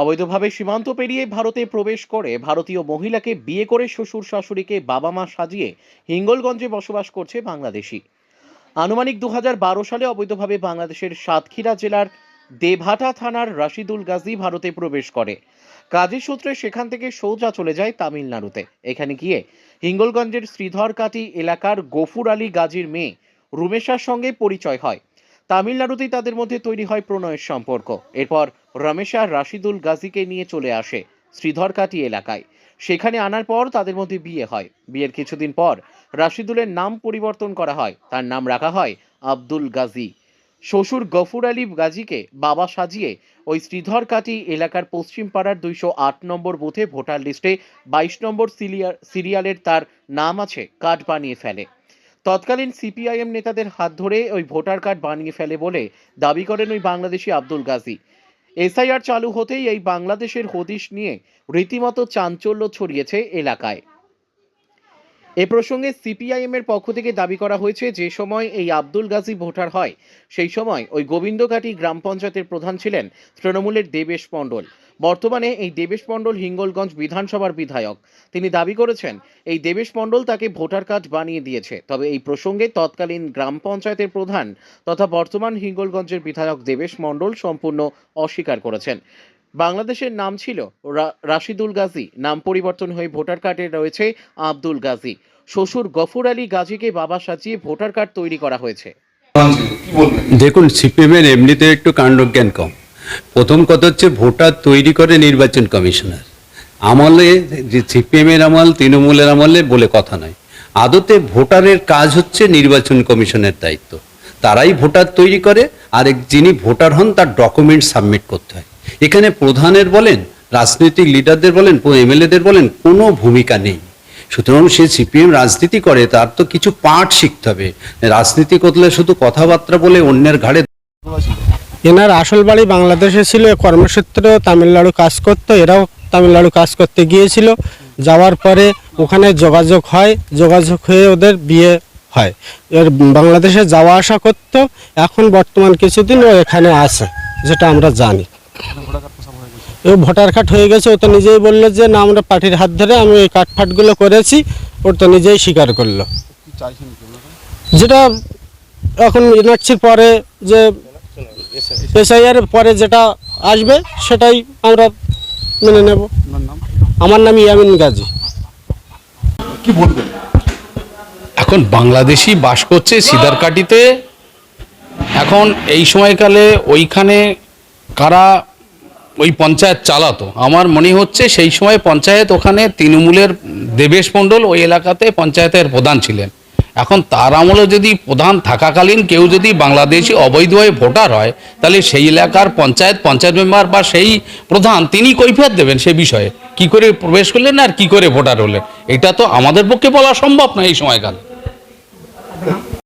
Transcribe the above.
অবৈধভাবে সীমান্ত পেরিয়ে ভারতে প্রবেশ করে ভারতীয় মহিলাকে বিয়ে করে শ্বশুর শাশুড়িকে বাবা মা সাজিয়ে হিঙ্গলগঞ্জে বসবাস করছে বাংলাদেশি। আনুমানিক দু সালে অবৈধভাবে বাংলাদেশের সাতক্ষীরা জেলার দেভাটা থানার রাশিদুল গাজী ভারতে প্রবেশ করে। কাজী সূত্রে সেখান থেকে সোজা চলে যায় তামিলনাড়ুতে। এখানে গিয়ে হিঙ্গলগঞ্জের শ্রীধরকাটি এলাকার গফুর আলী গাজীর মেয়ে রুমেশার সঙ্গে পরিচয় হয়। তামিলনাড়ুতেই তাদের মধ্যে তৈরি হয় প্রণয়ের সম্পর্ক। এরপর রমেশা রাশিদুল গাজীকে নিয়ে চলে আসে শ্রীধরকাটি এলাকায়। সেখানে আনার পর তাদের মধ্যে বিয়ে হয়। বিয়ের কিছুদিন পর রাশিদুলের নাম পরিবর্তন করা হয়। তার নাম রাখা হয় আব্দুল গাজী। শ্বশুর গফুর আলী গাজীকে বাবা সাজিয়ে ওই শ্রীধরকাটি এলাকার পশ্চিম পাড়ার দুইশো আট নম্বর বুথে ভোটার লিস্টে বাইশ নম্বর সিরিয়াল সিরিয়ালের তার নাম আছে, কার্ড বানিয়ে ফেলে। তৎকালীন সিপিআইএম নেতাদের হাত ধরে ওই ভোটার কার্ড বানিয়ে ফেলে বলে দাবি করেন ওই বাংলাদেশি আব্দুল গাজী। এসআইআর চালু হতেই এই বাংলাদেশের হদিশ নিয়ে রীতিমতো চাঞ্চল্য ছড়িয়েছে এলাকায়। এ প্রসঙ্গে সিপিআইএম এর পক্ষ থেকে দাবি করা হয়েছে, যে সময় এই আব্দুল গাজী ভোটার হয়, সেই সময় ওই গোবিন্দঘাটি গ্রাম পঞ্চায়েতের প্রধান ছিলেন তৃণমূলের দেবেশ মণ্ডল বর্তমানে এই দেবেশ মণ্ডল হিঙ্গলগঞ্জ বিধানসভার বিধায়ক। তিনি দাবি করেছেন, এই দেবেশ মণ্ডল তাকে ভোটার কার্ড বানিয়ে দিয়েছে। তবে এই প্রসঙ্গে তৎকালীন গ্রাম পঞ্চায়েতের প্রধান তথা বর্তমান হিঙ্গলগঞ্জের বিধায়ক দেবেশ মণ্ডল সম্পূর্ণ অস্বীকার করেছেন। বাংলাদেশের নাম ছিল রাশিদুল গাজী। নাম পরিবর্তন হয়ে ভোটার কার্ডে রয়েছে আব্দুল গাজী। শ্বশুর গফুর আলী গাজীকে বাবা সাজিয়ে ভোটার কার্ড তৈরি করা হয়েছে। দেখুন সিপিএমের এমনিতে একটু কাণ্ডজ্ঞান কম। প্রথম কথা হচ্ছে ভোটার তৈরি করে নির্বাচন কমিশনার। আমলে, যে সিপিএমের আমল, তৃণমূলের আমলে বলে কথা নয়। আদতে ভোটারের কাজ হচ্ছে নির্বাচন কমিশনের দায়িত্ব। তারাই ভোটার তৈরি করে, আর যিনি ভোটার হন, তার ডকুমেন্ট সাবমিট করতে হয়। এখানে প্রধানের বলেন, রাজনৈতিক লিডারদের বলেন এমএলএদের বলেন, কোনো ভূমিকা নেই। সুতরাং সে সিপিএম রাজনীতি করে, তার তো কিছু পাঠ শিখতে হবে। রাজনীতি করলে শুধু কথাবার্তা বলে অন্যের ঘাড়ে এনার আসল বাড়ি বাংলাদেশে ছিল, এ কর্মক্ষেত্রে তামিলনাড়ু কাজ করতো, এরাও তামিলনাড়ু কাজ করতে গিয়েছিল। যাওয়ার পরে ওখানে যোগাযোগ হয়, যোগাযোগ হয়ে ওদের বিয়ে হয়। এর বাংলাদেশে যাওয়া আসা করতো, এখন বর্তমান কিছুদিন ও এখানে আছে, যেটা আমরা জানি। ভোটার কার্ড হয়ে গেছে। ও তো নিজেই বলল যে না আমরা পার্টির হাত ধরে আমি এই কার্ড ফাটগুলো করেছি ওর তো নিজেই স্বীকার করল? যেটা এখন ইলেকশন পরে যে এসআইআর পরে যেটা আসবে সেটাই আমরা মেনে নেব। আমার নাম ইয়ামিন গাজী। কি বলবেন এখন বাংলাদেশি বাস করছে সিদারকাটিতে। এখন এই সময়কালে ওইখানে কারা ওই পঞ্চায়েত চালাতো। আমার মনে হচ্ছে সেই সময় পঞ্চায়েত ওখানে তৃণমূলের দেবেশ মণ্ডল ওই এলাকাতে পঞ্চায়েতের প্রধান ছিলেন। এখন তার আমলে যদি প্রধান থাকাকালীন কেউ যদি বাংলাদেশি অবৈধ হয়ে ভোটার হয়, তাহলে সেই এলাকার পঞ্চায়েত পঞ্চায়েত মেম্বার বা সেই প্রধান, তিনি কৈফিয়ত দেবেন সে বিষয়ে। কি করে প্রবেশ করলেন আর কি করে ভোটার হলেন? এটা তো আমাদের পক্ষে বলা সম্ভব না এই সময়কালে।